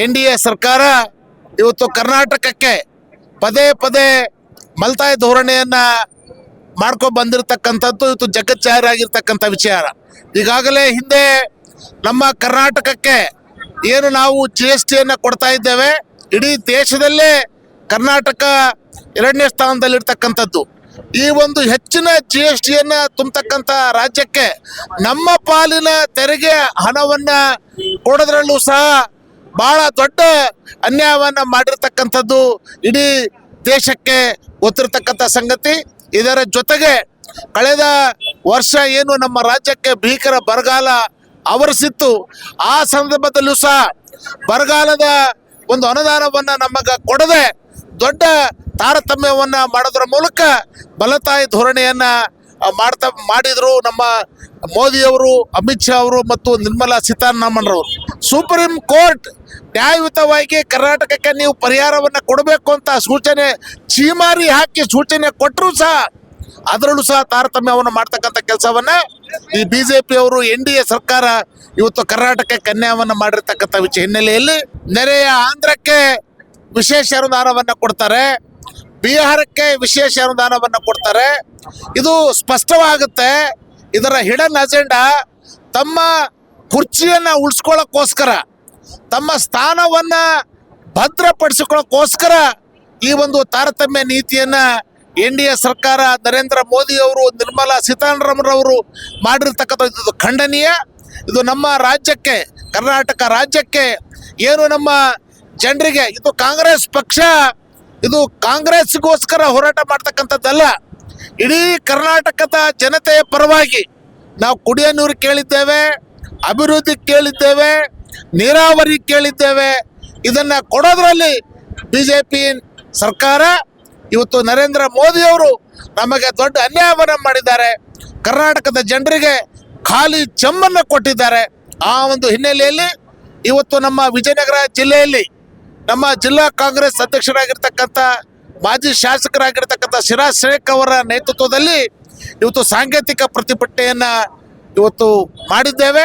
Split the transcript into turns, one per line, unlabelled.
N D A ಸರ್ಕಾರ ಇವತ್ತು ಕರ್ನಾಟಕಕ್ಕೆ ಪದೇ ಪದೇ ಮಲ್ತಾಯ ಧೋರಣೆಯನ್ನ ಮಾಡ್ಕೊಂಡು ಬಂದಿರತಕ್ಕಂಥದ್ದು ಇವತ್ತು ಜಗಜ್ಜಾಹೀರಾಗಿರ್ತಕ್ಕಂಥ ವಿಚಾರ. ಈಗಾಗಲೇ ಹಿಂದೆ ನಮ್ಮ ಕರ್ನಾಟಕಕ್ಕೆ ಏನು ನಾವು ಜಿ ಎಸ್ ಟಿಯನ್ನು ಕೊಡ್ತಾ ಇದ್ದೇವೆ, ಇಡೀ ದೇಶದಲ್ಲೇ ಕರ್ನಾಟಕ ಎರಡನೇ ಸ್ಥಾನದಲ್ಲಿರ್ತಕ್ಕಂಥದ್ದು. ಈ ಒಂದು ಹೆಚ್ಚಿನ ಜಿ ಎಸ್ ಟಿಯನ್ನು ತುಂಬತಕ್ಕಂಥ ರಾಜ್ಯಕ್ಕೆ ನಮ್ಮ ಪಾಲಿನ ತೆರಿಗೆ ಹಣವನ್ನ ಕೊಡೋದ್ರಲ್ಲೂ ಸಹ ಬಹಳ ದೊಡ್ಡ ಅನ್ಯಾಯವನ್ನ ಮಾಡಿರ್ತಕ್ಕಂಥದ್ದು ಇಡೀ ದೇಶಕ್ಕೆ ಗೊತ್ತಿರತಕ್ಕಂಥ ಸಂಗತಿ. ಇದರ ಜೊತೆಗೆ ಕಳೆದ ವರ್ಷ ಏನು ನಮ್ಮ ರಾಜ್ಯಕ್ಕೆ ಭೀಕರ ಬರಗಾಲ ಆವರಿಸಿತ್ತು, ಆ ಸಂದರ್ಭದಲ್ಲೂ ಸಹ ಬರಗಾಲದ ಒಂದು ಅನುದಾನವನ್ನ ನಮಗೆ ಕೊಡದೆ ದೊಡ್ಡ ತಾರತಮ್ಯವನ್ನ ಮಾಡೋದ್ರ ಮೂಲಕ ಬಲತಾಯಿ ಧೋರಣೆಯನ್ನ ಮಾಡ್ತಾ ಮಾಡಿದ್ರು ನಮ್ಮ ಮೋದಿಯವರು, ಅಮಿತ್ ಶಾ ಅವರು ಮತ್ತು ನಿರ್ಮಲಾ ಸೀತಾರಾಮನ್ರವರು. ಸುಪ್ರೀಂ ಕೋರ್ಟ್ ನ್ಯಾಯಯುತವಾಗಿ ಕರ್ನಾಟಕಕ್ಕೆ ನೀವು ಪರಿಹಾರವನ್ನ ಕೊಡಬೇಕು ಅಂತ ಸೂಚನೆ, ಚೀಮಾರಿ ಹಾಕಿ ಸೂಚನೆ ಕೊಟ್ಟರು ಸಹ. ಅದರಲ್ಲೂ ಸಹ ತಾರತಮ್ಯವನ್ನು ಮಾಡ್ತಕ್ಕಂಥ ಕೆಲಸವನ್ನ ಈ ಬಿಜೆಪಿ ಅವರು ಎನ್ ಡಿ ಎ ಸರ್ಕಾರ ಇವತ್ತು ಕರ್ನಾಟಕಕ್ಕೆ ಅನ್ಯಾಯವನ್ನು ಮಾಡಿರ್ತಕ್ಕಂಥ ಹಿನ್ನೆಲೆಯಲ್ಲಿ ನೆರೆಯ ಆಂಧ್ರಕ್ಕೆ ವಿಶೇಷ ಅನುದಾನವನ್ನ ಕೊಡ್ತಾರೆ. ಬಿಹಾರಕ್ಕೆ ವಿಶೇಷ ಅನುದಾನವನ್ನು ಕೊಡ್ತಾರೆ. ಇದು ಸ್ಪಷ್ಟವಾಗುತ್ತೆ. ಇದರ ಹಿಡನ್ ಅಜೆಂಡಾ ತಮ್ಮ ಕುರ್ಚಿಯನ್ನು ಉಳಿಸ್ಕೊಳ್ಳೋಕ್ಕೋಸ್ಕರ, ತಮ್ಮ ಸ್ಥಾನವನ್ನು ಭದ್ರಪಡಿಸಿಕೊಳ್ಳೋಕ್ಕೋಸ್ಕರ ಈ ಒಂದು ತಾರತಮ್ಯ ನೀತಿಯನ್ನ ಎನ್ ಡಿ ಎ ಸರ್ಕಾರ, ನರೇಂದ್ರ ಮೋದಿ ಅವರು, ನಿರ್ಮಲಾ ಮಾಡಿರ್ತಕ್ಕಂಥ ಇದು ಖಂಡನೀಯ. ಇದು ನಮ್ಮ ರಾಜ್ಯಕ್ಕೆ, ಕರ್ನಾಟಕ ರಾಜ್ಯಕ್ಕೆ, ಏನು ನಮ್ಮ ಜನರಿಗೆ, ಇದು ಕಾಂಗ್ರೆಸ್ ಪಕ್ಷ ಇದು ಕಾಂಗ್ರೆಸ್ಗೋಸ್ಕರ ಹೋರಾಟ ಮಾಡ್ತಕ್ಕಂಥದ್ದಲ್ಲ. ಇಡೀ ಕರ್ನಾಟಕದ ಜನತೆಯ ಪರವಾಗಿ ನಾವು ಕುಡಿಯೋ ನೀರು ಕೇಳಿದ್ದೇವೆ, ಅಭಿವೃದ್ಧಿ ಕೇಳಿದ್ದೇವೆ, ನೀರಾವರಿ ಕೇಳಿದ್ದೇವೆ. ಇದನ್ನ ಕೊಡೋದ್ರಲ್ಲಿ ಬಿಜೆಪಿ ಸರ್ಕಾರ, ಇವತ್ತು ನರೇಂದ್ರ ಮೋದಿ ಅವರು ನಮಗೆ ದೊಡ್ಡ ಅನ್ಯಾಯವನ್ನು ಮಾಡಿದ್ದಾರೆ. ಕರ್ನಾಟಕದ ಜನರಿಗೆ ಖಾಲಿ ಚೆಮ್ಮನ್ನು ಕೊಟ್ಟಿದ್ದಾರೆ. ಆ ಒಂದು ಹಿನ್ನೆಲೆಯಲ್ಲಿ ಇವತ್ತು ನಮ್ಮ ವಿಜಯನಗರ ಜಿಲ್ಲೆಯಲ್ಲಿ ನಮ್ಮ ಜಿಲ್ಲಾ ಕಾಂಗ್ರೆಸ್ ಅಧ್ಯಕ್ಷರಾಗಿರ್ತಕ್ಕಂಥ ಮಾಜಿ ಶಾಸಕರಾಗಿರ್ತಕ್ಕಂಥ ಶಿರಾಜ್ ಶೇಖ್ ಅವರ ನೇತೃತ್ವದಲ್ಲಿ ಇವತ್ತು ಸಾಂಕೇತಿಕ ಪ್ರತಿಭಟನೆಯನ್ನ ಇವತ್ತು ಮಾಡಿದ್ದೇವೆ.